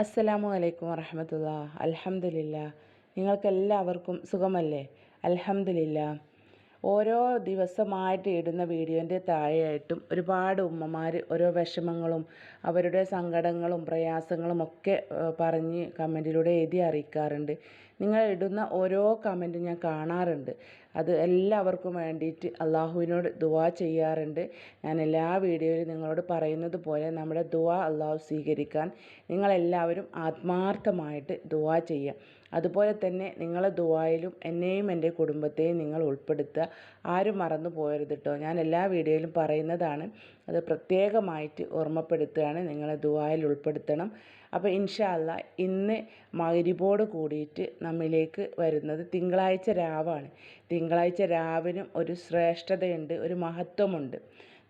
അസ്സലാമു അലൈക്കും വറഹമത്തുള്ള. അലഹമില്ല നിങ്ങൾക്കെല്ലാവർക്കും സുഖമല്ലേ? അലഹമില്ല ഓരോ ദിവസമായിട്ട് ഇടുന്ന വീഡിയോന്റെ താഴെയായിട്ടും ഒരുപാട് ഉമ്മമാർ ഓരോ വിഷമങ്ങളും അവരുടെ സങ്കടങ്ങളും പ്രയാസങ്ങളും ഒക്കെ പറഞ്ഞ് കമന്റിലൂടെ എഴുതി അറിയിക്കാറുണ്ട്. നിങ്ങൾ ഇടുന്ന ഓരോ കമന്റും ഞാൻ കാണാറുണ്ട്. അത് എല്ലാവർക്കും വേണ്ടിയിട്ട് അള്ളാഹുവിനോട് ദുവാ ചെയ്യാറുണ്ട്. ഞാൻ എല്ലാ വീഡിയോയിലും നിങ്ങളോട് പറയുന്നത് പോലെ നമ്മുടെ ദുവാ അള്ളാഹു സ്വീകരിക്കാൻ നിങ്ങളെല്ലാവരും ആത്മാർത്ഥമായിട്ട് ദുവാ ചെയ്യുക. അതുപോലെ തന്നെ നിങ്ങളെ ദുവായിലും എന്നെയും എന്റെ കുടുംബത്തെയും നിങ്ങൾ ഉൾപ്പെടുത്തുക. ആരും മറന്നു പോകരുത് കേട്ടോ ഞാൻ എല്ലാ വീഡിയോയിലും പറയുന്നതാണ്. അത് പ്രത്യേകമായിട്ട് ഓർമ്മപ്പെടുത്തുകയാണ്. നിങ്ങളെ ദുവായിൽ ഉൾപ്പെടുത്തണം. അപ്പോൾ ഇൻഷാ അല്ലാ ഇന്ന് മഗ്രിബോട് കൂടിയിട്ട് നമ്മിലേക്ക് വരുന്നത് തിങ്കളാഴ്ച രാവാണ്. തിങ്കളാഴ്ച രാവിനും ഒരു ശ്രേഷ്ഠതയുണ്ട് ഒരു മഹത്വമുണ്ട്.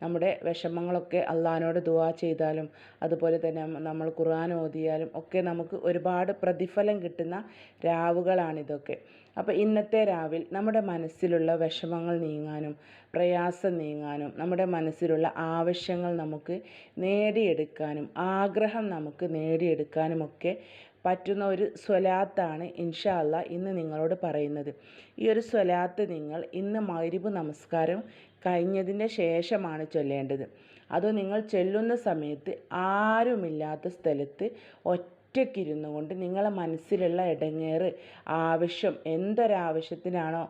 നമ്മുടെ വിഷമങ്ങളൊക്കെ അള്ളഹാനോട് ദുവാ ചെയ്താലും അതുപോലെ തന്നെ നമ്മൾ ഖുർആൻ ഓതിയാലും ഒക്കെ നമുക്ക് ഒരുപാട് പ്രതിഫലം കിട്ടുന്ന രാവുകളാണിതൊക്കെ. അപ്പോൾ ഇന്നത്തെ രാവിൽ നമ്മുടെ മനസ്സിലുള്ള വിഷമങ്ങൾ നീങ്ങാനും പ്രയാസം നീങ്ങാനും നമ്മുടെ മനസ്സിലുള്ള ആവശ്യങ്ങൾ നമുക്ക് നേടിയെടുക്കാനും ആഗ്രഹം നമുക്ക് നേടിയെടുക്കാനുമൊക്കെ പറ്റുന്ന ഒരു സ്വലാത്താണ് ഇൻഷാ അല്ലാ ഇന്ന് നിങ്ങളോട് പറയുന്നത്. ഈ ഒരു സ്വലാത്ത് നിങ്ങൾ ഇന്ന് മഗ്രിബ് നമസ്കാരം കഴിഞ്ഞതിന്റെ ശേഷമാണ് ചൊല്ലേണ്ടത്. അത് നിങ്ങൾ ചൊല്ലുന്ന സമയത്ത് ആരുമില്ലാത്ത സ്ഥലത്ത് ഒറ്റയ്ക്കിരുന്നു കൊണ്ട് നിങ്ങളെ മനസ്സിലുള്ള ഇടങ്ങേറ് ആവശ്യം എന്തൊരാവശ്യത്തിനാണോ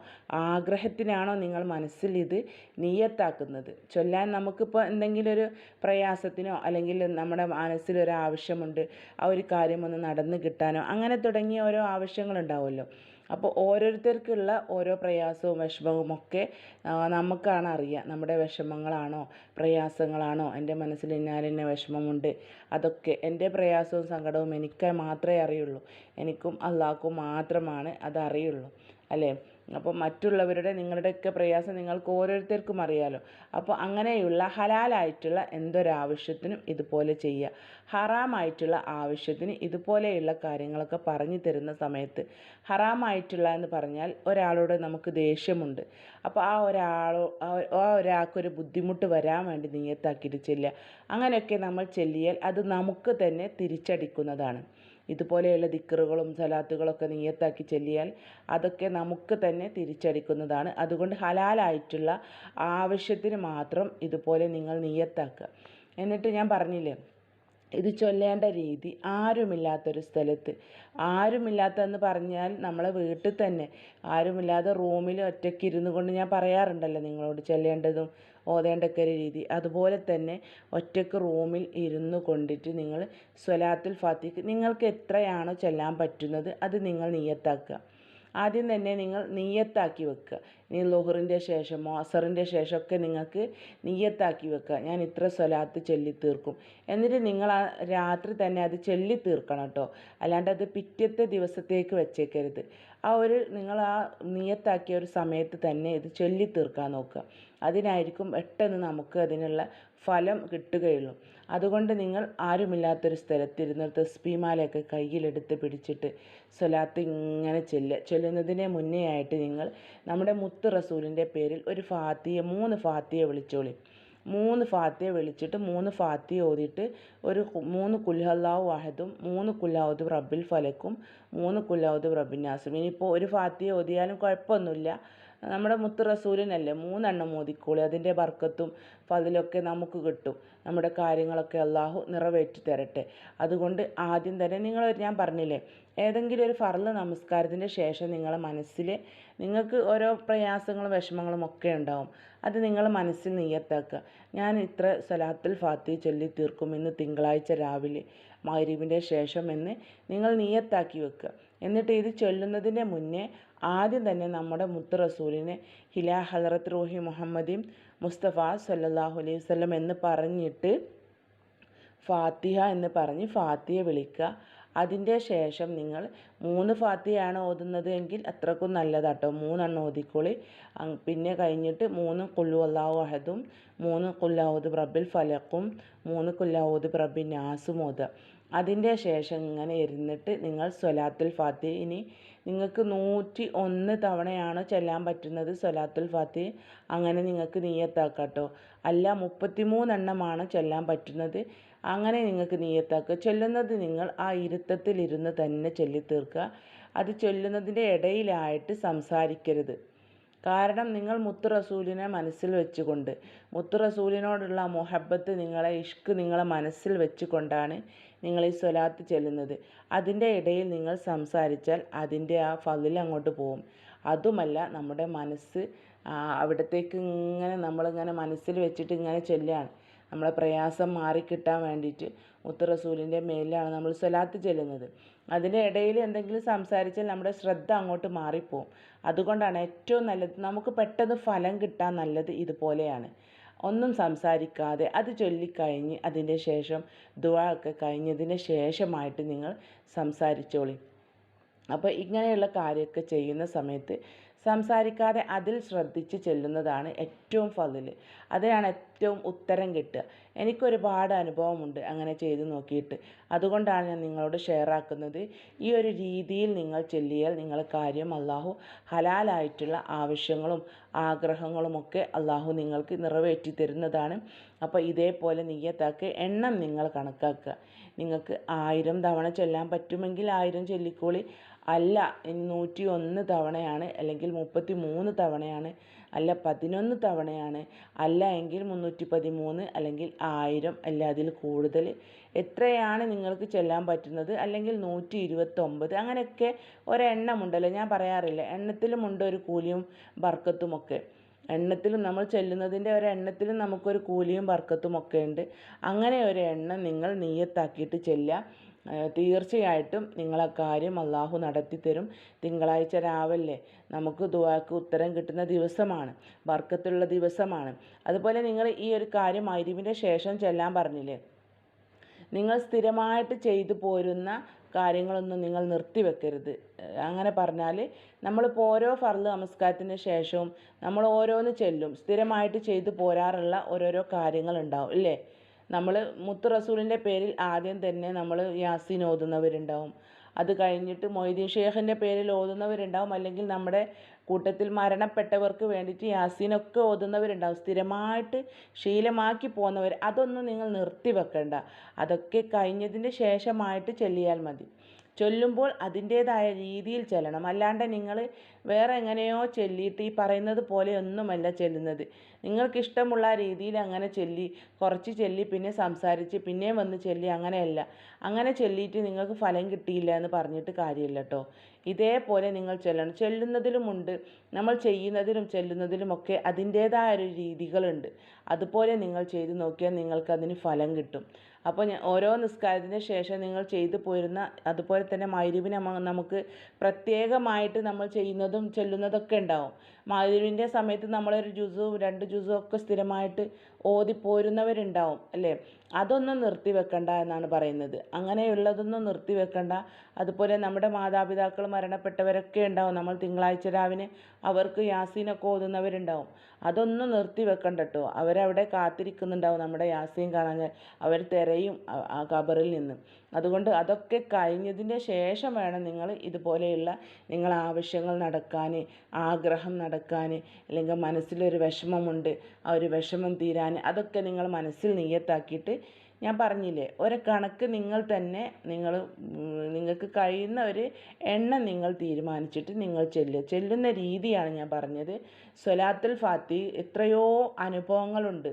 ആഗ്രഹത്തിനാണോ നിങ്ങൾ മനസ്സിൽ ഇത് നീയത്താക്കുന്നത്? ചൊല്ലാൻ നമുക്കിപ്പോൾ എന്തെങ്കിലും ഒരു പ്രയാസത്തിനോ അല്ലെങ്കിൽ നമ്മുടെ മനസ്സിലൊരു ആവശ്യമുണ്ട് ആ ഒരു കാര്യം ഒന്ന് നടന്നു കിട്ടാനോ അങ്ങനെ തുടങ്ങിയ ഓരോ ആവശ്യങ്ങളുണ്ടാവുമല്ലോ. അപ്പോൾ ഓരോരുത്തർക്കുള്ള ഓരോ പ്രയാസവും വിഷമവും ഒക്കെ നമുക്കാണ് അറിയുക. നമ്മുടെ വിഷമങ്ങളാണോ? പ്രയാസങ്ങളാണോ? എന്റെ മനസ്സിൽ ഇന്നാലിന്ന വിഷമമുണ്ട്. അതൊക്കെ എന്റെ പ്രയാസവും സങ്കടവും എനിക്ക് മാത്രമേ അറിയുള്ളൂ. എനിക്കും അള്ളാഹ്ക്കും മാത്രമാണ് അത് അറിയുള്ളൂ അല്ലേ? അപ്പോൾ മറ്റുള്ളവരുടെ നിങ്ങളുടെയൊക്കെ പ്രയാസം നിങ്ങൾക്ക് ഓരോരുത്തർക്കും അറിയാലോ. അപ്പോൾ അങ്ങനെയുള്ള ഹലാലായിട്ടുള്ള എന്തൊരാവശ്യത്തിനും ഇതുപോലെ ചെയ്യുക. ഹറാമായിട്ടുള്ള ആവശ്യത്തിന് ഇതുപോലെയുള്ള കാര്യങ്ങളൊക്കെ പറഞ്ഞു തരുന്ന സമയത്ത് ഹറാമായിട്ടുള്ള എന്ന് പറഞ്ഞാൽ ഒരാളോട് നമുക്ക് ദേഷ്യമുണ്ട്. അപ്പോൾ ആ ഒരാളോ ആ ഒരാൾക്കൊരു ബുദ്ധിമുട്ട് വരാൻ വേണ്ടി നീയത്താക്കിയിട്ട് ചെല്ലുക. അങ്ങനെയൊക്കെ നമ്മൾ ചെല്ലിയാൽ അത് നമുക്ക് തന്നെ തിരിച്ചടിക്കുന്നതാണ്. ഇതുപോലെയുള്ള ദിക്കറുകളും സലാത്തുകളൊക്കെ നീയത്താക്കി ചെല്ലിയാൽ അതൊക്കെ നമുക്ക് തന്നെ തിരിച്ചടിക്കുന്നതാണ്. അതുകൊണ്ട് ഹലാലായിട്ടുള്ള ആവശ്യത്തിന് മാത്രം ഇതുപോലെ നിങ്ങൾ നീയത്താക്കുക. എന്നിട്ട് ഞാൻ പറഞ്ഞില്ലേ ഇത് ചൊല്ലേണ്ട രീതി ആരുമില്ലാത്തൊരു സ്ഥലത്ത്. ആരുമില്ലാത്തതെന്ന് പറഞ്ഞാൽ നമ്മളെ വീട്ടിൽ തന്നെ. ആരുമില്ലാതെ റൂമിൽ ഒറ്റയ്ക്ക് ഇരുന്നു കൊണ്ട് ഞാൻ പറയാറുണ്ടല്ലോ നിങ്ങളോട് ചൊല്ലേണ്ടതും ഓതേണ്ടൊക്കെ ഒരു രീതി. അതുപോലെ തന്നെ ഒറ്റയ്ക്ക് റൂമിൽ ഇരുന്നു കൊണ്ടിട്ട് നിങ്ങൾ സ്വലാത്തുൽ ഫാത്തിക്ക് നിങ്ങൾക്ക് എത്രയാണോ ചൊല്ലാൻ പറ്റുന്നത് അത് നിങ്ങൾ നിയത്താക്കുക. ആദ്യം തന്നെ നിങ്ങൾ നീയത്താക്കി വെക്കുക. ഇനി ലുഹറിന്റെ ശേഷമോ അസറിന്റെ ശേഷമൊക്കെ നിങ്ങൾക്ക് നീയത്താക്കി വെക്കുക. ഞാൻ ഇത്ര സ്വലാത്ത് ചൊല്ലി തീർക്കും എന്നിട്ട് നിങ്ങൾ ആ രാത്രി തന്നെ അത് ചൊല്ലി തീർക്കണം കേട്ടോ. അല്ലാണ്ട് അത് പിറ്റത്തെ ദിവസത്തേക്ക് വെച്ചേക്കരുത്. ആ ഒരു നിങ്ങൾ ആ നീയത്താക്കിയ ഒരു സമയത്ത് തന്നെ ഇത് ചൊല്ലി തീർക്കാൻ നോക്കുക. അതിനായിരിക്കും പെട്ടെന്ന് നമുക്ക് അതിനുള്ള ഫലം കിട്ടുകയുള്ളൂ. അതുകൊണ്ട് നിങ്ങൾ ആരുമില്ലാത്തൊരു സ്ഥലത്തിരുന്ന് തസ്ബീമാലയൊക്കെ കയ്യിലെടുത്ത് പിടിച്ചിട്ട് സ്വലാത്ത് ഇങ്ങനെ ചെല്ലുക ചൊല്ലുന്നതിന് മുന്നേ ആയിട്ട് നിങ്ങൾ നമ്മുടെ മുത്ത് റസൂലിന്റെ പേരിൽ ഒരു ഫാത്തിയ മൂന്ന് ഫാത്തിയ വിളിച്ചോളി. മൂന്ന് ഫാത്തിയ വിളിച്ചിട്ട് മൂന്ന് ഫാത്തിയ ഓതിയിട്ട് ഒരു മൂന്ന് കുൽഹല്ലാഹു വാഹദും മൂന്ന് കുല്ലാവുദ് റബ്ബിൽ ഫലക്കും മൂന്ന് കുല്ലാവുദ് റബ്ബിനാസും ഇനിയിപ്പോൾ ഒരു ഫാത്തിയ ഓതിയാലും കുഴപ്പമൊന്നുമില്ല. നമ്മുടെ മുത്ത് റസൂലിനല്ലേ മൂന്നെണ്ണം മോദിക്കോളി അതിന്റെ ബർക്കത്തും ഫതിലൊക്കെ നമുക്ക് കിട്ടും. നമ്മുടെ കാര്യങ്ങളൊക്കെ അള്ളാഹു നിറവേറ്റി തരട്ടെ. അതുകൊണ്ട് ആദ്യം തന്നെ നിങ്ങൾ ഞാൻ പറഞ്ഞില്ലേ ഏതെങ്കിലും ഒരു ഫർൾ നമസ്കാരത്തിന്റെ ശേഷം നിങ്ങളെ മനസ്സിൽ നിങ്ങൾക്ക് ഓരോ പ്രയാസങ്ങളും വിഷമങ്ങളും ഒക്കെ ഉണ്ടാവും. അത് നിങ്ങൾ മനസ്സിൽ നീയത്താക്കുക. ഞാൻ ഇത്ര സ്വലാത്തുൽ ഫാത്തി ചൊല്ലി തീർക്കും ഇന്ന് തിങ്കളാഴ്ച രാവിലെ മാരിവിന്റെ ശേഷം എന്ന് നിങ്ങൾ നീയത്താക്കി വെക്കുക. എന്നിട്ട് ഇത് ചൊല്ലുന്നതിന്റെ മുന്നേ ആദ്യം തന്നെ നമ്മുടെ മുത്ത് റസൂലിനെ ഹിലാ ഹലറത്ത് റോഹി മുഹമ്മദീം മുസ്തഫ സല്ലാഹു അലൈഹി വസല്ലം എന്ന് പറഞ്ഞിട്ട് ഫാത്തിഹ എന്ന് പറഞ്ഞ് ഫാത്തിയ വിളിക്കുക. അതിന്റെ ശേഷം നിങ്ങൾ മൂന്ന് ഫാത്തിയാണ് ഓതുന്നത് എങ്കിൽ അത്രക്കും നല്ലതാട്ടോ. മൂന്നെണ്ണം ഓതിക്കോളി. പിന്നെ കഴിഞ്ഞിട്ട് മൂന്ന് കുല്ലു അള്ളാഹു അഹദും മൂന്ന് കുല്ലാവുദ് റബ്ബിൽ ഫലക്കും മൂന്ന് കുല്ലാവുദ് റബ്ബിൻ നാസും ഓതുക. അതിന്റെ ശേഷം ഇങ്ങനെ ഇരുന്നിട്ട് നിങ്ങൾ സ്വലാത്തുൽ ഫാത്തി ഇനി നിങ്ങൾക്ക് നൂറ്റി ഒന്ന് തവണയാണ് ചെല്ലാൻ പറ്റുന്നത് സ്വലാത്തുൽ ഫാത്തി അങ്ങനെ നിങ്ങൾക്ക് നീയത്താക്കാം കേട്ടോ അല്ല മുപ്പത്തി മൂന്നെണ്ണമാണ് ചൊല്ലാൻ പറ്റുന്നത്. അങ്ങനെ നിങ്ങൾക്ക് നീയത്താക്കുക. ചൊല്ലുന്നത് നിങ്ങൾ ആ ഇരുത്തത്തിലിരുന്ന് തന്നെ ചൊല്ലി തീർക്കുക അത് ചൊല്ലുന്നതിന്റെ ഇടയിലായിട്ട് സംസാരിക്കരുത്. കാരണം നിങ്ങൾ മുത്തു റസൂലിനെ മനസ്സിൽ വെച്ചുകൊണ്ട് മുത്തു റസൂലിനോടുള്ള മുഹബത്ത് നിങ്ങളെ ഇഷ്ക് നിങ്ങളെ മനസ്സിൽ വെച്ചുകൊണ്ടാണ് നിങ്ങൾ ഈ സ്വലാത്ത് ചെല്ലുന്നത്. അതിന്റെ ഇടയിൽ നിങ്ങൾ സംസാരിച്ചാൽ അതിന്റെ ആ ഫതിൽ അങ്ങോട്ട് പോകും അതുമല്ല നമ്മുടെ മനസ്സ് അവിടത്തേക്ക് ഇങ്ങനെ നമ്മളിങ്ങനെ മനസ്സിൽ വെച്ചിട്ട് ഇങ്ങനെ ചെല്ലുകയാണ് നമ്മളെ പ്രയാസം മാറിക്കിട്ടാൻ വേണ്ടിയിട്ട് മുത്തറസൂലിന്റെ മേലിലാണ് നമ്മൾ സ്വലാത്ത് ചെല്ലുന്നത്. അതിന്റെ ഇടയിൽ എന്തെങ്കിലും സംസാരിച്ചാൽ നമ്മുടെ ശ്രദ്ധ അങ്ങോട്ട് മാറിപ്പോവും. അതുകൊണ്ടാണ് ഏറ്റവും നല്ലത് നമുക്ക് പെട്ടെന്ന് ഫലം കിട്ടാൻ നല്ലത് ഇതുപോലെയാണ്. ഒന്നും സംസാരിക്കാതെ അത് ചൊല്ലിക്കഴിഞ്ഞ് അതിന്റെ ശേഷം ദുആ ഒക്കെ കഴിഞ്ഞതിന് ശേഷമായിട്ട് നിങ്ങൾ സംസാരിച്ചോളി. അപ്പോൾ ഇങ്ങനെയുള്ള കാര്യമൊക്കെ ചെയ്യുന്ന സമയത്ത് സംസാരിക്കാതെ അതിൽ ശ്രദ്ധിച്ച് ചെല്ലുന്നതാണ് ഏറ്റവും ഫതിൽ. അതിനാണ് ഏറ്റവും ഉത്തരം കിട്ടുക. എനിക്കൊരുപാട് അനുഭവമുണ്ട് അങ്ങനെ ചെയ്ത് നോക്കിയിട്ട്. അതുകൊണ്ടാണ് ഞാൻ നിങ്ങളോട് ഷെയർ ആക്കുന്നത്. ഈ ഒരു രീതിയിൽ നിങ്ങൾ ചെല്ലിയാൽ നിങ്ങൾ കാര്യം അള്ളാഹു ഹലാലായിട്ടുള്ള ആവശ്യങ്ങളും ആഗ്രഹങ്ങളുമൊക്കെ അള്ളാഹു നിങ്ങൾക്ക് നിറവേറ്റി തരുന്നതാണ്. അപ്പോൾ ഇതേപോലെ നീയത്താക്കി എണ്ണം നിങ്ങൾ കണക്കാക്കുക. നിങ്ങൾക്ക് ആയിരം തവണ ചെല്ലാൻ പറ്റുമെങ്കിൽ ആയിരം ചൊല്ലിക്കോളി. അല്ല നൂറ്റി ഒന്ന് തവണയാണ് അല്ലെങ്കിൽ മുപ്പത്തി മൂന്ന് തവണയാണ് അല്ല പതിനൊന്ന് തവണയാണ് അല്ല എങ്കിൽ മുന്നൂറ്റി പതിമൂന്ന് അല്ലെങ്കിൽ ആയിരം അല്ല അതിൽ കൂടുതൽ. എത്രയാണ് നിങ്ങൾക്ക് ചെല്ലാൻ പറ്റുന്നത്? അല്ലെങ്കിൽ നൂറ്റി ഇരുപത്തൊമ്പത് അങ്ങനെയൊക്കെ ഒരെണ്ണമുണ്ടല്ലോ ഞാൻ പറയാറില്ല. എണ്ണത്തിലുമുണ്ട് ഒരു കൂലിയും ബർക്കത്തുമൊക്കെ. എണ്ണത്തിലും നമ്മൾ ചെല്ലുന്നതിന്റെ ഒരു എണ്ണത്തിലും നമുക്കൊരു കൂലിയും ബർക്കത്തും ഒക്കെ ഉണ്ട്. അങ്ങനെ ഒരു എണ്ണം നിങ്ങൾ നീയത്താക്കിയിട്ട് ചെല്ലുക. തീർച്ചയായിട്ടും നിങ്ങളെ കാര്യം അള്ളാഹു നടത്തിത്തരും. തിങ്കളാഴ്ച രാവിലെ നമുക്ക് ദുആക്ക് ഉത്തരം കിട്ടുന്ന ദിവസമാണ്. ബർക്കത്തുള്ള ദിവസമാണ്. അതുപോലെ നിങ്ങൾ ഈ ഒരു കാര്യം മൈരിവിന്റെ ശേഷം ചെല്ലാൻ പറഞ്ഞില്ലേ? നിങ്ങൾ സ്ഥിരമായിട്ട് ചെയ്തു പോരുന്ന കാര്യങ്ങളൊന്നും നിങ്ങൾ നിർത്തിവെക്കരുത്. അങ്ങനെ പറഞ്ഞാൽ നമ്മളിപ്പോൾ ഓരോ ഫർൾ നമസ്കാരത്തിന് ശേഷവും നമ്മൾ ഓരോന്ന് ചെല്ലും. സ്ഥിരമായിട്ട് ചെയ്തു പോരാറുള്ള ഓരോരോ കാര്യങ്ങളുണ്ടാവും ഇല്ലേ? നമ്മൾ മുത്ത് റസൂലിന്റെ പേരിൽ ആദ്യം തന്നെ നമ്മൾ യാസീൻ ഓതുന്നവരുണ്ടാവും. അത് കഴിഞ്ഞിട്ട് മൊയ്തീൻ ഷേഖിന്റെ പേരിൽ ഓതുന്നവരുണ്ടാവും. അല്ലെങ്കിൽ നമ്മുടെ കൂട്ടത്തിൽ മരണപ്പെട്ടവർക്ക് വേണ്ടിയിട്ട് യാസീനൊക്കെ ഓതുന്നവരുണ്ടാവും. സ്ഥിരമായിട്ട് ശീലമാക്കി പോകുന്നവർ അതൊന്നും നിങ്ങൾ നിർത്തി വെക്കണ്ട അതൊക്കെ കഴിഞ്ഞതിന് ശേഷമായിട്ട് ചെല്ലിയാൽ മതി. ചൊല്ലുമ്പോൾ അതിന്റേതായ രീതിയിൽ ചെല്ലണം. അല്ലാണ്ട് നിങ്ങൾ വേറെ എങ്ങനെയോ ചൊല്ലിയിട്ട് ഈ പറയുന്നത് പോലെ ഒന്നുമല്ല ചെല്ലുന്നത്. നിങ്ങൾക്കിഷ്ടമുള്ള രീതിയിൽ അങ്ങനെ ചൊല്ലി കുറച്ച് ചൊല്ലി പിന്നെ സംസാരിച്ച് പിന്നെയും വന്ന് ചൊല്ലി അങ്ങനെയല്ല. അങ്ങനെ ചൊല്ലിയിട്ട് നിങ്ങൾക്ക് ഫലം കിട്ടിയില്ല എന്ന് പറഞ്ഞിട്ട് കാര്യമില്ല കേട്ടോ. ഇതേപോലെ നിങ്ങൾ ചെല്ലണം. ചെല്ലുന്നതിലുമുണ്ട്. നമ്മൾ ചെയ്യുന്നതിലും ചെല്ലുന്നതിലുമൊക്കെ അതിന്റേതായ ഒരു രീതികളുണ്ട്. അതുപോലെ നിങ്ങൾ ചെയ്ത് നോക്കിയാൽ നിങ്ങൾക്കതിന് ഫലം കിട്ടും. അപ്പോൾ ഓരോ നിസ്കാരത്തിന് ശേഷം നിങ്ങൾ ചെയ്തു പോരുന്ന അതുപോലെ തന്നെ മഗ്‌രിബിന് നമുക്ക് പ്രത്യേകമായിട്ട് നമ്മൾ ചെയ്യുന്നതും ചെല്ലുന്നതൊക്കെ ഉണ്ടാവും. മൈരുവിന്റെ സമയത്ത് നമ്മളൊരു ജുസും രണ്ട് ജുസും ഒക്കെ സ്ഥിരമായിട്ട് ഓതി ഓതിപ്പോരുന്നവരുണ്ടാവും അല്ലേ? അതൊന്നും നിർത്തി വെക്കണ്ട എന്നാണ് പറയുന്നത്. അങ്ങനെയുള്ളതൊന്നും നിർത്തി വെക്കണ്ട അതുപോലെ നമ്മുടെ മാതാപിതാക്കൾ മരണപ്പെട്ടവരൊക്കെ ഉണ്ടാവും. നമ്മൾ തിങ്കളാഴ്ച രാവിലെ അവർക്ക് യാസീനൊക്കെ ഓതുന്നവരുണ്ടാവും. അതൊന്നും നിർത്തി വെക്കണ്ട കേട്ടോ. അവരവിടെ കാത്തിരിക്കുന്നുണ്ടാവും നമ്മുടെ യാസീൻ കാണാൻ. അവർ തിരയും ആ ഖബറിൽ നിന്ന്. അതുകൊണ്ട് അതൊക്കെ കഴിഞ്ഞതിന്റെ ശേഷം വേണം നിങ്ങൾ ഇതുപോലെയുള്ള നിങ്ങൾ ആവശ്യങ്ങൾ നടക്കാൻ ആഗ്രഹം നടക്കാൻ അല്ലെങ്കിൽ മനസ്സിലൊരു വിഷമമുണ്ട് ആ ഒരു വിഷമം തീരാൻ അതൊക്കെ നിങ്ങൾ മനസ്സിൽ നിയ്യത്താക്കിയിട്ട് ഞാൻ പറഞ്ഞില്ലേ ഒരു കണക്ക് നിങ്ങൾ തന്നെ നിങ്ങൾ നിങ്ങൾക്ക് കഴിയുന്ന ഒരു എണ്ണം നിങ്ങൾ തീരുമാനിച്ചിട്ട് നിങ്ങൾ ചെല്ലുക ചെല്ലുന്ന രീതിയാണ് ഞാൻ പറഞ്ഞത്. സ്വലാത്തുൽ ഫാത്തി എത്രയോ അനുഭവങ്ങളുണ്ട്.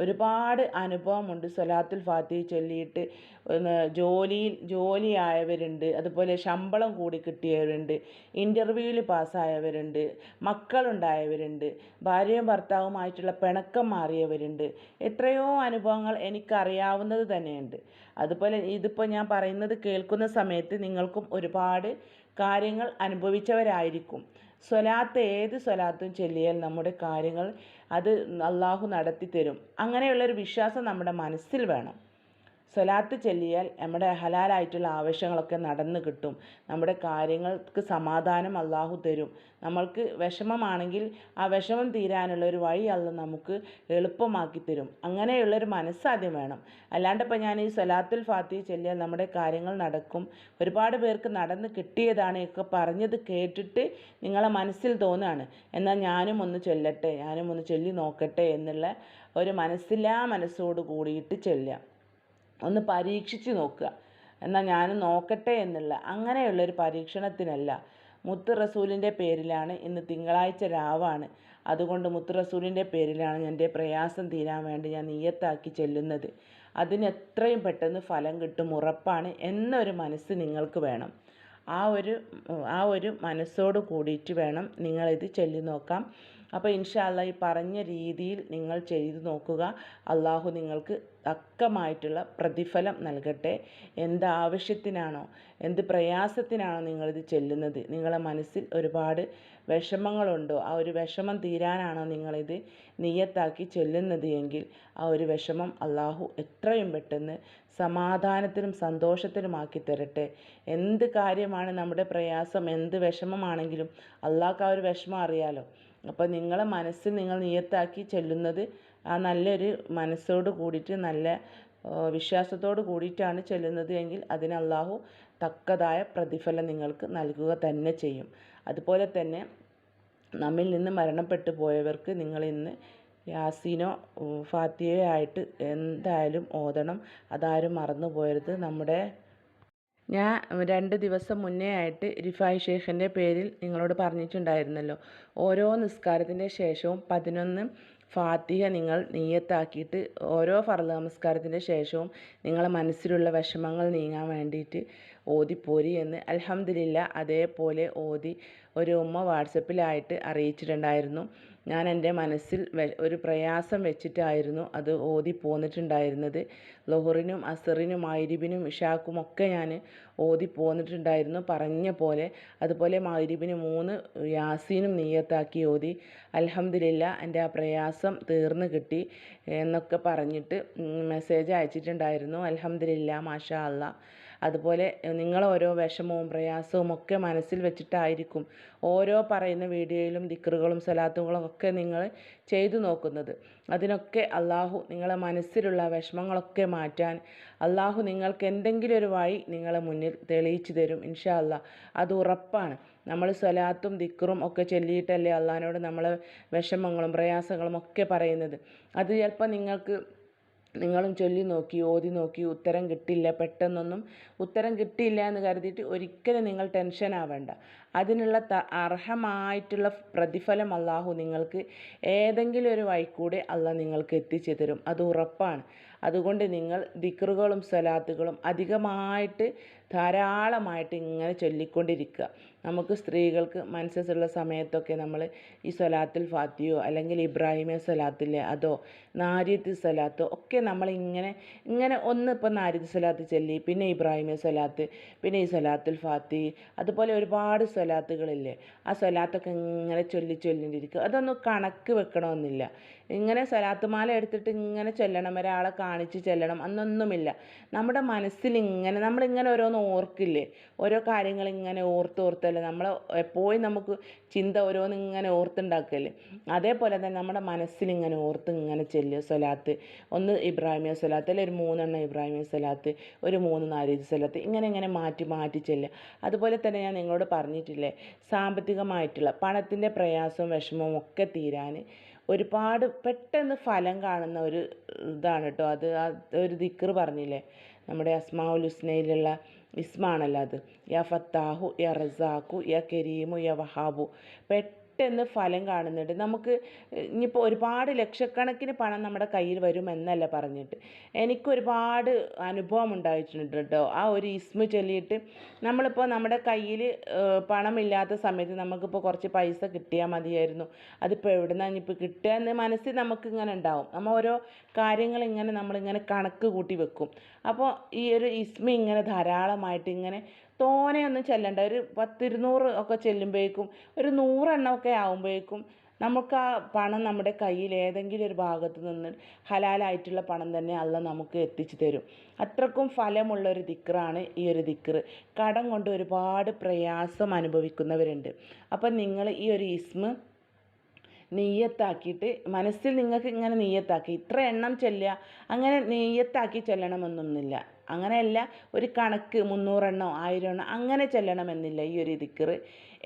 ഒരുപാട് അനുഭവമുണ്ട്. സ്വലാത്തുൽ ഫാത്തിഹ ചൊല്ലിയിട്ട് ജോലിയിൽ ജോലിയായവരുണ്ട്. അതുപോലെ ശമ്പളം കൂടി കിട്ടിയവരുണ്ട്. ഇന്റർവ്യൂവിൽ പാസ്സായവരുണ്ട്. മക്കളുണ്ടായവരുണ്ട്. ഭാര്യയും ഭർത്താവുമായിട്ടുള്ള പിണക്കം മാറിയവരുണ്ട്. എത്രയോ അനുഭവങ്ങൾ എനിക്കറിയാവുന്നത് തന്നെയുണ്ട്. അതുപോലെ ഇതിപ്പോൾ ഞാൻ പറയുന്നത് കേൾക്കുന്ന സമയത്ത് നിങ്ങൾക്കും ഒരുപാട് കാര്യങ്ങൾ അനുഭവിച്ചവരായിരിക്കും. സ്വലാത്ത് ഏത് സ്വലാത്തും ചൊല്ലിയാൽ നമ്മുടെ കാര്യങ്ങൾ അത് അള്ളാഹു നടത്തി തരും അങ്ങനെയുള്ളൊരു വിശ്വാസം നമ്മുടെ മനസ്സിൽ വേണം. സ്വലാത്ത് ചൊല്ലിയാൽ നമ്മുടെ ഹലാലായിട്ടുള്ള ആവശ്യങ്ങളൊക്കെ നടന്ന് കിട്ടും. നമ്മുടെ കാര്യങ്ങൾക്ക് സമാധാനം അള്ളാഹു തരും. നമ്മൾക്ക് വിഷമമാണെങ്കിൽ ആ വിഷമം തീരാനുള്ള ഒരു വഴി അല്ല നമുക്ക് എളുപ്പമാക്കി തരും. അങ്ങനെയുള്ളൊരു മനസ്സാദ്യം വേണം. അല്ലാണ്ട് ഇപ്പം ഞാൻ ഈ സ്വലാത്തുൽ ഫാത്തി ചൊല്ലിയാൽ നമ്മുടെ കാര്യങ്ങൾ നടക്കും. ഒരുപാട് പേർക്ക് നടന്ന് കിട്ടിയതാണ് ഒക്കെ പറഞ്ഞത് കേട്ടിട്ട് നിങ്ങളെ മനസ്സിൽ തോന്നുകയാണ് എന്നാൽ ഞാനും ഒന്ന് ചൊല്ലട്ടെ ഞാനും ഒന്ന് ചൊല്ലി നോക്കട്ടെ എന്നുള്ള ഒരു മനസ്സില്ലാ മനസ്സോട് കൂടിയിട്ട് ചൊല്ലുക. ഒന്ന് പരീക്ഷിച്ച് നോക്കുക. എന്നാൽ ഞാൻ നോക്കട്ടെ എന്നുള്ള അങ്ങനെയുള്ളൊരു പരീക്ഷണത്തിനല്ല. മുത്ത് റസൂലിന്റെ പേരിലാണ് ഇന്ന് തിങ്കളാഴ്ച രാവാണ്. അതുകൊണ്ട് മുത്ത് റസൂലിന്റെ പേരിലാണ് എന്റെ പ്രയാസം തീരാൻ വേണ്ടി ഞാൻ നീയത്താക്കി ചെല്ലുന്നത്. അതിന് എത്രയും പെട്ടെന്ന് ഫലം കിട്ടും ഉറപ്പാണ് എന്നൊരു മനസ്സ് നിങ്ങൾക്ക് വേണം. ആ ഒരു ആ ഒരു മനസ്സോട് കൂടിയിട്ട് വേണം നിങ്ങളിത് ചൊല്ലി നോക്കാം അപ്പോൾ ഇൻഷാല്ല ഈ പറഞ്ഞ രീതിയിൽ നിങ്ങൾ ചെയ്തു നോക്കുക. അള്ളാഹു നിങ്ങൾക്ക് തക്കമായിട്ടുള്ള പ്രതിഫലം നൽകട്ടെ. എന്ത് ആവശ്യത്തിനാണോ എന്ത് പ്രയാസത്തിനാണോ നിങ്ങളിത് ചെല്ലുന്നത്? നിങ്ങളെ മനസ്സിൽ ഒരുപാട് വിഷമങ്ങളുണ്ടോ? ആ ഒരു വിഷമം തീരാനാണോ നിങ്ങളിത് നിയത്താക്കി ചെല്ലുന്നത് എങ്കിൽ ആ ഒരു വിഷമം അള്ളാഹു എത്രയും പെട്ടെന്ന് സമാധാനത്തിനും സന്തോഷത്തിനുമാക്കി തരട്ടെ. എന്ത് കാര്യമാണ് നമ്മുടെ പ്രയാസം? എന്ത് വിഷമമാണെങ്കിലും അള്ളാഹ്ക്ക് ആ ഒരു വിഷമം അറിയാലോ. അപ്പോൾ നിങ്ങളെ മനസ്സ് നിങ്ങൾ നിയത്താക്കി ചെല്ലുന്നത് ആ നല്ലൊരു മനസ്സോട് കൂടിയിട്ട് നല്ല വിശ്വാസത്തോട് കൂടിയിട്ടാണ് ചെല്ലുന്നത് എങ്കിൽ അതിന് അള്ളാഹു തക്കതായ പ്രതിഫലം നിങ്ങൾക്ക് നൽകുക തന്നെ ചെയ്യും. അതുപോലെ തന്നെ നമ്മിൽ നിന്ന് മരണപ്പെട്ടു പോയവർക്ക് നിങ്ങൾ ഇന്ന് യാസീനോ ഫാത്തിഹയോ ആയിട്ട് എന്തായാലും ഓതണം. അതാരും മറന്നു പോകരുത് നമ്മുടെ ഞാൻ രണ്ട് ദിവസം മുന്നേ ആയിട്ട് റിഫായ് ഷേഖിന്റെ പേരിൽ നിങ്ങളോട് പറഞ്ഞിട്ടുണ്ടായിരുന്നല്ലോ. ഓരോ നിസ്കാരത്തിന്റെ ശേഷവും പതിനൊന്ന് ഫാത്തിഹ നിങ്ങൾ നീയത്താക്കിയിട്ട് ഓരോ ഫർദ് നമസ്കാരത്തിന്റെ ശേഷവും നിങ്ങളെ മനസ്സിലുള്ള വിഷമങ്ങൾ നീങ്ങാൻ വേണ്ടിയിട്ട് ഓതിപ്പോരി എന്ന് അൽഹംദുലില്ല അതേപോലെ ഓതി ഒരു ഉമ്മ വാട്സപ്പിലായിട്ട് അറിയിച്ചിട്ടുണ്ടായിരുന്നു. ഞാൻ എന്റെ മനസ്സിൽ ഒരു പ്രയാസം വെച്ചിട്ടായിരുന്നു അത് ഓതി പോന്നിട്ടുണ്ടായിരുന്നത്. ലോഹറിനും അസറിനും ഇഷാക്കും ഒക്കെ ഞാൻ ഓതി പോന്നിട്ടുണ്ടായിരുന്നു. പറഞ്ഞ പോലെ അതുപോലെ മായിരിബിന് മൂന്ന് യാസീനും നീയത്താക്കി ഓതി. അൽഹംദുലില്ല എന്റെ ആ പ്രയാസം തീർന്നു കിട്ടി എന്നൊക്കെ പറഞ്ഞിട്ട് മെസ്സേജ് അയച്ചിട്ടുണ്ടായിരുന്നു. അൽഹംദുലില്ല മാഷാ അള്ളാ. അതുപോലെ നിങ്ങൾ ഓരോ വിഷമവും പ്രയാസവും ഒക്കെ മനസ്സിൽ വെച്ചിട്ടായിരിക്കും ഓരോ പറയുന്ന വീഡിയോയിലും ദിക്റുകളും സലാത്തുകളും ഒക്കെ നിങ്ങൾ ചെയ്തു നോക്കുന്നത്. അതിനൊക്കെ അള്ളാഹു നിങ്ങളെ മനസ്സിലുള്ള വിഷമങ്ങളൊക്കെ മാറ്റാൻ അള്ളാഹു നിങ്ങൾക്ക് എന്തെങ്കിലും ഒരു വഴി നിങ്ങളെ മുന്നിൽ തെളിയിച്ചു തരും ഇൻഷാ അള്ളാഹ് അത് ഉറപ്പാണ്. നമ്മൾ സ്വലാത്തും ദിക്റും ഒക്കെ ചൊല്ലിയിട്ടല്ലേ അള്ളഹാനോട് നമ്മളെ വിഷമങ്ങളും പ്രയാസങ്ങളും ഒക്കെ പറയുന്നത്. അത് ചിലപ്പോൾ നിങ്ങൾക്ക് നിങ്ങളും ചൊല്ലി നോക്കി ഓതി നോക്കി ഉത്തരം കിട്ടില്ല പെട്ടെന്നൊന്നും ഉത്തരം കിട്ടിയില്ല എന്ന് കരുതിയിട്ട് ഒരിക്കലും നിങ്ങൾ ടെൻഷൻ ആവേണ്ട. അതിനുള്ള ത അർഹമായിട്ടുള്ള പ്രതിഫലം അള്ളാഹു നിങ്ങൾക്ക് ഏതെങ്കിലും ഒരു വഴിക്കൂടെ അള്ളാഹ് നിങ്ങൾക്ക് എത്തിച്ചു തരും അത് ഉറപ്പാണ്. അതുകൊണ്ട് നിങ്ങൾ ദിക്റുകളും സ്വലാത്തുകളും അധികമായിട്ട് ധാരാളമായിട്ട് ഇങ്ങനെ ചൊല്ലിക്കൊണ്ടിരിക്കുക. നമുക്ക് സ്ത്രീകൾക്ക് മനസ്സുള്ള സമയത്തൊക്കെ നമ്മൾ ഈ സ്വലാത്തുൽ ഫാത്തിയോ അല്ലെങ്കിൽ ഇബ്രാഹിമെ സ്വലാത്തില്ലേ അതോ നാരിയത്ത് സ്വലാത്തോ ഒക്കെ നമ്മൾ ഇങ്ങനെ ഇങ്ങനെ ഒന്ന് ഇപ്പോൾ നാരിയത്ത് സ്വലാത്ത് ചൊല്ലി പിന്നെ ഇബ്രാഹിമെ സ്വലാത്ത് പിന്നെ ഈ സ്വലാത്തുൽ ഫാത്തി അതുപോലെ ഒരുപാട് സ്വലാത്തുകളില്ലേ? ആ സ്വലാത്തൊക്കെ ഇങ്ങനെ ചൊല്ലി ചൊല്ലിണ്ടിരിക്കുക അതൊന്നും കണക്ക് വെക്കണമെന്നില്ല ഇങ്ങനെ സ്വലാത്തുമാല എടുത്തിട്ട് ഇങ്ങനെ ചൊല്ലണം ഒരാളെ കാണിച്ച് ചെല്ലണം അന്നൊന്നുമില്ല. നമ്മുടെ മനസ്സിൽ ഇങ്ങനെ നമ്മളിങ്ങനെ ഓരോന്ന് ഓർക്കില്ലേ? ഓരോ കാര്യങ്ങൾ ഇങ്ങനെ ഓർത്ത് ഓർത്തല്ലേ? നമ്മൾ എപ്പോഴും നമുക്ക് ചിന്ത ഓരോന്ന് ഇങ്ങനെ ഓർത്തുണ്ടാക്കല്ലേ? അതേപോലെ തന്നെ നമ്മുടെ മനസ്സിൽ ഇങ്ങനെ ഓർത്ത് ഇങ്ങനെ ചെല്ലുക സ്വലാത്ത്. ഒന്ന് ഇബ്രാഹിമിയ സ്വലാത്ത് അല്ലെങ്കിൽ ഒരു മൂന്നെണ്ണം ഇബ്രാഹിമിയ സ്വലാത്ത് ഒരു മൂന്ന് നാരീത് സ്വലാത്ത് ഇങ്ങനെ ഇങ്ങനെ മാറ്റി മാറ്റി ചെല്ലുക അതുപോലെ തന്നെ ഞാൻ നിങ്ങളോട് പറഞ്ഞിട്ടില്ലേ സാമ്പത്തികമായിട്ടുള്ള പണത്തിന്റെ പ്രയാസവും വിഷമവും ഒക്കെ തീരാൻ ഒരുപാട് പെട്ടെന്ന് ഫലം കാണുന്ന ഒരു ഇതാണ് കേട്ടോ. അത് ഒരു ദിക്ർ പറഞ്ഞില്ലേ? നമ്മുടെ അസ്മാഉൽ ഹുസ്നയിലുള്ള ഇസ്മാണല്ലോ അത്. യാ ഫത്താഹു യാ റസാഖു യാ കരീമു യാ വഹാബു. പെട്ടെന്ന് പെട്ടെന്ന് ഫലം കാണുന്നുണ്ട്. നമുക്ക് ഇനിയിപ്പോൾ ഒരുപാട് ലക്ഷക്കണക്കിന് പണം നമ്മുടെ കയ്യിൽ വരുമെന്നല്ല പറഞ്ഞിട്ട്. എനിക്ക് ഒരുപാട് അനുഭവം ഉണ്ടായിട്ടുണ്ട് കേട്ടോ. ആ ഒരു ഇസ്മ ചൊല്ലിയിട്ട് നമ്മളിപ്പോൾ നമ്മുടെ കയ്യിൽ പണമില്ലാത്ത സമയത്ത് നമുക്കിപ്പോൾ കുറച്ച് പൈസ കിട്ടിയാൽ മതിയായിരുന്നു. അതിപ്പോൾ എവിടെ നിന്നാണ് ഇനിയിപ്പോൾ കിട്ടുക എന്ന് മനസ്സിൽ നമുക്കിങ്ങനെ ഉണ്ടാവും. നമ്മൾ ഓരോ കാര്യങ്ങൾ ഇങ്ങനെ നമ്മളിങ്ങനെ കണക്ക് കൂട്ടി വെക്കും. അപ്പോൾ ഈ ഒരു ഇസ്മ ഇങ്ങനെ ധാരാളമായിട്ട് ഇങ്ങനെ തോനെയൊന്നും ചെല്ലണ്ട. ഒരു പത്തിരുന്നൂറ് ഒക്കെ ചെല്ലുമ്പോഴേക്കും ഒരു നൂറെണ്ണമൊക്കെ ആകുമ്പോഴേക്കും നമുക്ക് ആ പണം നമ്മുടെ കയ്യിൽ ഏതെങ്കിലും ഒരു ഭാഗത്ത് നിന്ന് ഹലാലായിട്ടുള്ള പണം തന്നെ അല്ല നമുക്ക് എത്തിച്ചു തരും. അത്രക്കും ഫലമുള്ള ഒരു ദിക്റാണ് ഈ ഒരു ദിക്റ്. കടം കൊണ്ട് ഒരുപാട് പ്രയാസം അനുഭവിക്കുന്നവരുണ്ട്. അപ്പം നിങ്ങൾ ഈ ഒരു ഇസ്മ നെയ്യത്താക്കിയിട്ട് മനസ്സിൽ നിങ്ങൾക്ക് ഇങ്ങനെ നെയ്യത്താക്കി ഇത്ര എണ്ണം ചെല്ലുക അങ്ങനെ നെയ്യത്താക്കി ചെല്ലണമെന്നൊന്നുമില്ല. അങ്ങനെയല്ല ഒരു കണക്ക് മുന്നൂറെണ്ണോ ആയിരം എണ്ണോ അങ്ങനെ ചെല്ലണമെന്നില്ല ഈ ഒരു ദിക്കറ്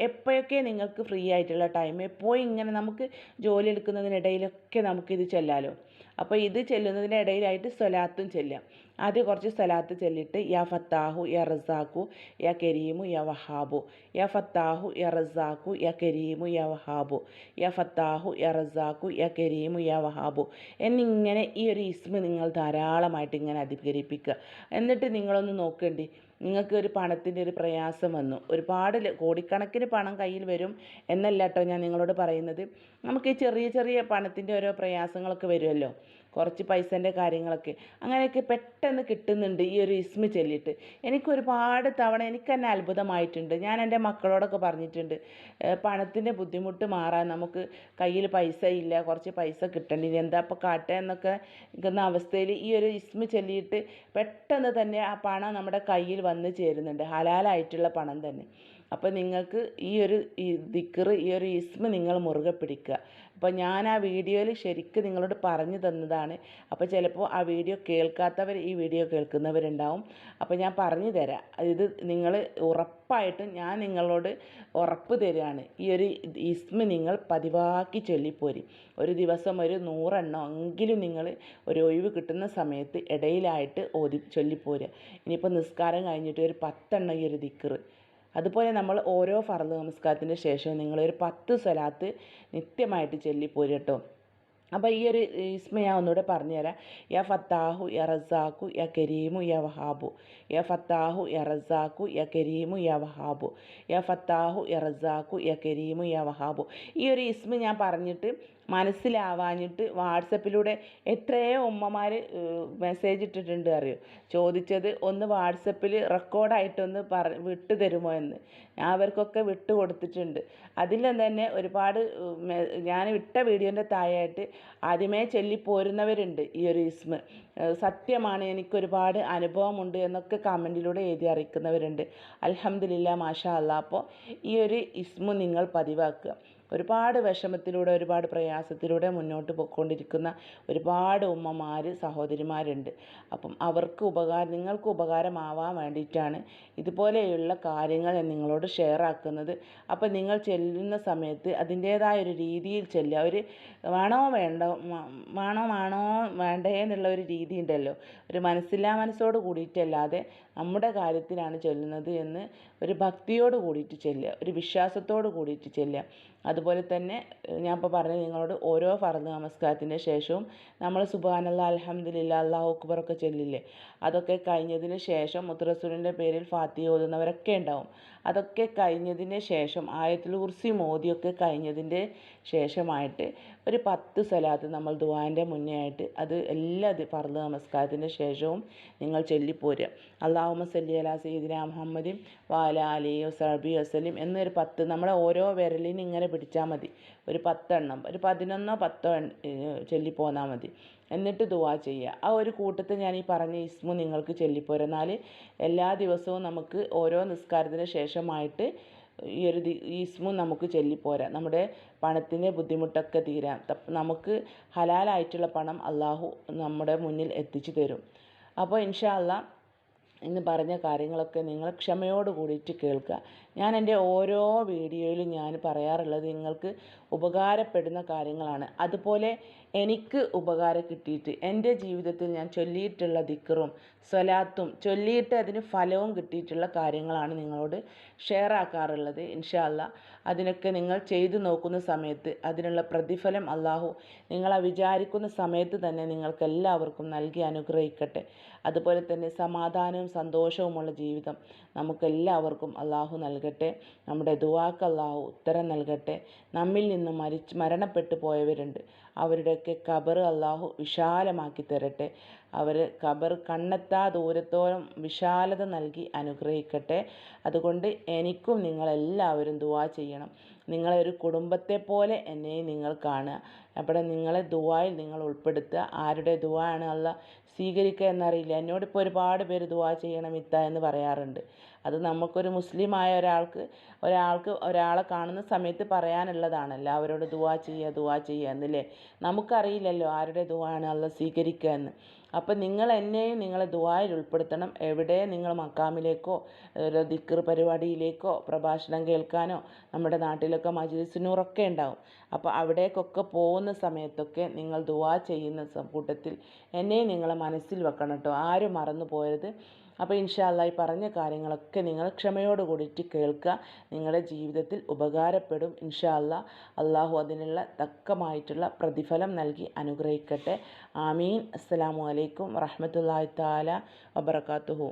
എപ്പോഴൊക്കെ നിങ്ങൾക്ക് ഫ്രീ ആയിട്ടുള്ള ടൈം എപ്പോൾ ഇങ്ങനെ നമുക്ക് ജോലി എടുക്കുന്നതിനിടയിലൊക്കെ നമുക്കിത് ചെല്ലാലോ. അപ്പോൾ ഇത് ചെല്ലുന്നതിന്റെ ഇടയിലായിട്ട് സ്വലാത്തും ചെല്ലാം ആദ്യം കുറച്ച് സ്വലാത്ത് ചെല്ലിട്ട് യാ ഫത്താഹു യാ റസാഖു യാ കരീമു യാ വഹാബു യാ ഫത്താഹു യാ റസാഖു യാ കരീമു യാ വഹാബു യാ ഫത്താഹു യാ റസാഖു യാ കരീമു യാ വഹാബു എന്നിങ്ങനെ ഈ ഒരു ഇസ്മ നിങ്ങൾ ധാരാളമായിട്ട് ഇങ്ങനെ അധികരിപ്പിക്കുക. എന്നിട്ട് നിങ്ങളൊന്ന് നോക്കേണ്ടി. നിങ്ങൾക്ക് ഒരു പണത്തിന്റെ ഒരു പ്രയാസം വന്നു. ഒരുപാട് കോടിക്കണക്കിന് പണം കയ്യിൽ വരും എന്നല്ല കേട്ടോ ഞാൻ നിങ്ങളോട് പറയുന്നത്. നമുക്ക് ഈ ചെറിയ ചെറിയ പണത്തിന്റെ ഓരോ പ്രയാസങ്ങളൊക്കെ വരുമല്ലോ. കുറച്ച് പൈസേന്റെ കാര്യങ്ങളൊക്കെ. അങ്ങനെയൊക്കെ പെട്ടെന്ന് കിട്ടുന്നുണ്ട് ഈ ഒരു ഇസ്മി ചൊല്ലിയിട്ട് എനിക്ക് ഒരുപാട് തവണ എനിക്ക് തന്നെ അത്ഭുതമായിട്ടുണ്ട്. ഞാൻ എന്റെ മക്കളോടൊക്കെ പറഞ്ഞിട്ടുണ്ട് പണത്തിന്റെ ബുദ്ധിമുട്ട് മാറാൻ നമുക്ക് കയ്യിൽ പൈസ ഇല്ല കുറച്ച് പൈസ കിട്ടണ്ടി എന്താ ഇപ്പോൾ കാട്ടുക എന്നൊക്കെ നിൽക്കുന്ന അവസ്ഥയിൽ ഈ ഒരു ഇസ്മി ചൊല്ലിയിട്ട് പെട്ടെന്ന് തന്നെ ആ പണം നമ്മുടെ കയ്യിൽ വന്ന് ചേരുന്നുണ്ട്. ഹലാലായിട്ടുള്ള പണം തന്നെ. അപ്പോൾ നിങ്ങൾക്ക് ഈ ഒരു ദിക്കർ ഈ ഒരു ഇസ്മ നിങ്ങൾ മുറുകെ പിടിക്കുക. അപ്പോൾ ഞാൻ ആ വീഡിയോയിൽ ശരിക്കും നിങ്ങളോട് പറഞ്ഞു തന്നതാണ്. അപ്പോൾ ചിലപ്പോൾ ആ വീഡിയോ കേൾക്കാത്തവർ ഈ വീഡിയോ കേൾക്കുന്നവരുണ്ടാവും. അപ്പോൾ ഞാൻ പറഞ്ഞു തരാം. ഇത് നിങ്ങൾ ഉറപ്പായിട്ടും ഞാൻ നിങ്ങളോട് ഉറപ്പ് തരികയാണ് ഈ ഒരു ഇസ്മ നിങ്ങൾ പതിവാക്കി ചൊല്ലിപ്പോരി. ഒരു ദിവസം ഒരു നൂറെണ്ണം എങ്കിലും നിങ്ങൾ ഒരു ഒഴിവ് കിട്ടുന്ന സമയത്ത് ഇടയിലായിട്ട് ഓതി ചൊല്ലിപ്പോരുക ഇനിയിപ്പോൾ നിസ്കാരം കഴിഞ്ഞിട്ട് ഒരു പത്തെണ്ണം ഈ ഒരു ദിക്ർ അതുപോലെ നമ്മൾ ഓരോ ഫർദ് നമസ്കാരത്തിന് ശേഷവും നിങ്ങളൊരു പത്ത് സ്വലാത്ത് നിത്യമായിട്ട് ചൊല്ലിപ്പോരും കേട്ടോ അപ്പോൾ ഈ ഒരു ഇസ്മ ഞാൻ ഒന്നുകൂടെ പറഞ്ഞുതരാം. യ ഫത്താഹു യ റസാഖു യ കരീമു യ വഹാബു. യ ഫത്താഹു യ റസാഖു യ കരീമു യ വഹാബു. യ ഫത്താഹു യ റസാഖു യ കരീമു യ വഹാബു. ഈ ഒരു ഇസ്മ ഞാൻ പറഞ്ഞിട്ട് മനസ്സിലാവാഞ്ഞിട്ട് വാട്സപ്പിലൂടെ എത്രയോ ഉമ്മമാർ മെസ്സേജ് ഇട്ടിട്ടുണ്ട് അറിയോ? ചോദിച്ചത് ഒന്ന് വാട്സപ്പിൽ റെക്കോർഡായിട്ടൊന്ന് പറ വിട്ടു തരുമോ എന്ന്. ഞാൻ അവർക്കൊക്കെ വിട്ടു കൊടുത്തിട്ടുണ്ട്. അതിൽ തന്നെ ഒരുപാട് ഞാൻ വിട്ട വീഡിയോന്റെ താഴെയായിട്ട് ആദ്യമേ ചൊല്ലിപ്പോരുന്നവരുണ്ട് ഈ ഒരു ഇസ്മ. സത്യമാണ് എനിക്കൊരുപാട് അനുഭവമുണ്ട് എന്നൊക്കെ കമന്റിലൂടെ എഴുതി അറിയിക്കുന്നവരുണ്ട്. അലഹമില്ല മാഷാ അല്ല അപ്പോൾ ഈ ഒരു ഇസ്മു നിങ്ങൾ പതിവാക്കുക. ഒരുപാട് വിഷമത്തിലൂടെ ഒരുപാട് പ്രയാസത്തിലൂടെ മുന്നോട്ട് പോയിക്കൊണ്ടിരിക്കുന്ന ഒരുപാട് ഉമ്മമാർ സഹോദരിമാരുണ്ട്. അപ്പം അവർക്ക് ഉപകാരം നിങ്ങൾക്ക് ഉപകാരമാവാൻ വേണ്ടിയിട്ടാണ് ഇതുപോലെയുള്ള കാര്യങ്ങൾ ഞാൻ നിങ്ങളോട് ഷെയർ ആക്കുന്നത്. അപ്പം നിങ്ങൾ ചെല്ലുന്ന സമയത്ത് അതിന്റേതായ ഒരു രീതിയിൽ ചെല്ലുക ഒരു വേണോ വേണ്ട വേണോ വേണോ വേണ്ടേ എന്നുള്ള ഒരു രീതി ഉണ്ടല്ലോ. ഒരു മനസ്സില്ലാ മനസ്സോട് കൂടിയിട്ടല്ലാതെ നമ്മുടെ കാര്യത്തിനാണ് ചെല്ലുന്നത് എന്ന് ഒരു ഭക്തിയോട് കൂടിയിട്ട് ചെല്ലുക ഒരു വിശ്വാസത്തോട് കൂടിയിട്ട് ചെല്ലുക. അതുപോലെ തന്നെ ഞാൻ ഇപ്പോൾ പറഞ്ഞ നിങ്ങളോട് ഓരോ ഫർദ് നമസ്കാരത്തിന്റെ ശേഷവും നമ്മൾ സുബാനല്ല അലഹമ്മദില്ല അള്ളാഹു അക്ബറൊക്കെ ചൊല്ലില്ലേ? അതൊക്കെ കഴിഞ്ഞതിന് ശേഷം മുത്തറസൂലിന്റെ പേരിൽ ഫാത്തി ഓതുന്നവരൊക്കെ ഉണ്ടാവും. അതൊക്കെ കഴിഞ്ഞതിന് ശേഷം ആയത്തിൽ കുർസി മോദിയൊക്കെ കഴിഞ്ഞതിന്റെ ശേഷമായിട്ട് ഒരു പത്ത് സ്ഥലത്ത് നമ്മൾ ദുവാന്റെ മുന്നേ ആയിട്ട് അത് എല്ലാ ഫർദ് നമസ്കാരത്തിന്റെ ശേഷവും നിങ്ങൾ ചൊല്ലിപ്പോരുക. അള്ളാഹുമ സല്ലി അലാ സീദിന മുഹമ്മദിൻ വാല അലി വസബി വസലിം എന്നൊരു പത്ത് നമ്മളെ ഓരോ വിരലിനും ഇങ്ങനെ പിടിച്ചാൽ മതി. ഒരു പത്തെണ്ണം ഒരു പതിനൊന്നോ പത്തോ ചൊല്ലിപ്പോന്നാൽ മതി. എന്നിട്ട് ദുവാ ചെയ്യുക ആ ഒരു കൂട്ടത്തിൽ ഞാൻ ഈ പറഞ്ഞ ഇസ്മു നിങ്ങൾക്ക് ചൊല്ലിപ്പോരുന്നാൽ എല്ലാ ദിവസവും നമുക്ക് ഓരോ നിസ്കാരത്തിന് ശേഷമായിട്ട് ഈ ഒരു ഇസ്മു നമുക്ക് ചൊല്ലിപ്പോരാ. നമ്മുടെ പണത്തിന്റെ ബുദ്ധിമുട്ടൊക്കെ തീരാം. നമുക്ക് ഹലാലായിട്ടുള്ള പണം അള്ളാഹു നമ്മുടെ മുന്നിൽ എത്തിച്ചു തരും. അപ്പോൾ ഇൻഷാ അള്ളാ ഇന്ന് പറഞ്ഞ കാര്യങ്ങളൊക്കെ നിങ്ങൾ ക്ഷമയോട് കൂടിയിട്ട് കേൾക്കുക. ഞാൻ എന്റെ ഓരോ വീഡിയോയിലും ഞാൻ പറയാറുള്ളത് നിങ്ങൾക്ക് ഉപകാരപ്പെടുന്ന കാര്യങ്ങളാണ്. അതുപോലെ എനിക്ക് ഉപകാരം കിട്ടിയിട്ട് എന്റെ ജീവിതത്തിൽ ഞാൻ ചൊല്ലിയിട്ടുള്ള ദിക്കറും സ്വലാത്തും ചൊല്ലിയിട്ട് അതിന് ഫലവും കിട്ടിയിട്ടുള്ള കാര്യങ്ങളാണ് നിങ്ങളോട് ഷെയർ ആക്കാറുള്ളത്. ഇൻഷാല്ല അതിനൊക്കെ നിങ്ങൾ ചെയ്തു നോക്കുന്ന സമയത്ത് അതിനുള്ള പ്രതിഫലം അള്ളാഹു നിങ്ങളെ വിചാരിക്കുന്ന സമയത്ത് തന്നെ നിങ്ങൾക്ക് എല്ലാവർക്കും നൽകി അനുഗ്രഹിക്കട്ടെ. അതുപോലെ തന്നെ സമാധാനവും സന്തോഷവുമുള്ള ജീവിതം നമുക്കെല്ലാവർക്കും അള്ളാഹു നൽകട്ടെ. നമ്മുടെ ദുവാക്ക് അള്ളാഹു ഉത്തരം നൽകട്ടെ. നമ്മിൽ നിന്ന് മരിച്ച് മരണപ്പെട്ടു പോയവരുണ്ട്. അവരുടെയൊക്കെ ഖബർ അള്ളാഹു വിശാലമാക്കി തരട്ടെ. അവർ ഖബർ കണ്ണെത്താ ദൂരത്തോളം വിശാലത നൽകി അനുഗ്രഹിക്കട്ടെ. അതുകൊണ്ട് എനിക്കും നിങ്ങളെല്ലാവരും ദുവാ ചെയ്യണം. നിങ്ങളെ ഒരു കുടുംബത്തെ പോലെ എന്നെ നിങ്ങൾ കാണുക. അപ്പോൾ നിങ്ങളെ ദുവായിൽ നിങ്ങൾ ഉൾപ്പെടുത്തുക. ആരുടെ ദുവാ ആണ് അല്ല സ്വീകരിക്കുക എന്നറിയില്ല. എന്നോടിപ്പോൾ ഒരുപാട് പേര് ദുവാ ചെയ്യണം ഇത്ത എന്ന് പറയാറുണ്ട്. അത് നമുക്കൊരു മുസ്ലിമായ ഒരാൾക്ക് ഒരാൾക്ക് ഒരാളെ കാണുന്ന സമയത്ത് പറയാനുള്ളതാണല്ലോ അവരോട് ദുവാ ചെയ്യുക ദുവാ ചെയ്യുക എന്നല്ലേ? നമുക്കറിയില്ലല്ലോ ആരുടെ ദുവാണ് അല്ല സ്വീകരിക്കുക എന്ന്. അപ്പം നിങ്ങൾ എന്നെയും നിങ്ങളെ ദുവായിൽ ഉൾപ്പെടുത്തണം. എവിടെ നിങ്ങൾ മക്കാമിലേക്കോ ഒരു ദിക്ർ പരിപാടിയിലേക്കോ പ്രഭാഷണം കേൾക്കാനോ നമ്മുടെ നാട്ടിലൊക്കെ മജിലിസിനൂറൊക്കെ ഉണ്ടാവും. അപ്പോൾ അവിടേക്കൊക്കെ പോകുന്ന സമയത്തൊക്കെ നിങ്ങൾ ദുവാ ചെയ്യുന്ന കൂട്ടത്തിൽ എന്നെയും നിങ്ങളെ മനസ്സിൽ വെക്കണം കേട്ടോ. ആരും മറന്നു പോയത് അപ്പോൾ ഇൻഷാല്ല ഈ പറഞ്ഞ കാര്യങ്ങളൊക്കെ നിങ്ങൾ ക്ഷമയോടുകൂടിയിട്ട് കേൾക്കുക. നിങ്ങളുടെ ജീവിതത്തിൽ ഉപകാരപ്പെടും. ഇൻഷാല്ല അള്ളാഹു അതിനുള്ള തക്കമായിട്ടുള്ള പ്രതിഫലം നൽകി അനുഗ്രഹിക്കട്ടെ. ആമീൻ. അസ്സലാമു അലൈക്കും വറഹമത്തല്ലാഹി താല വബർക്കാത്തുഹു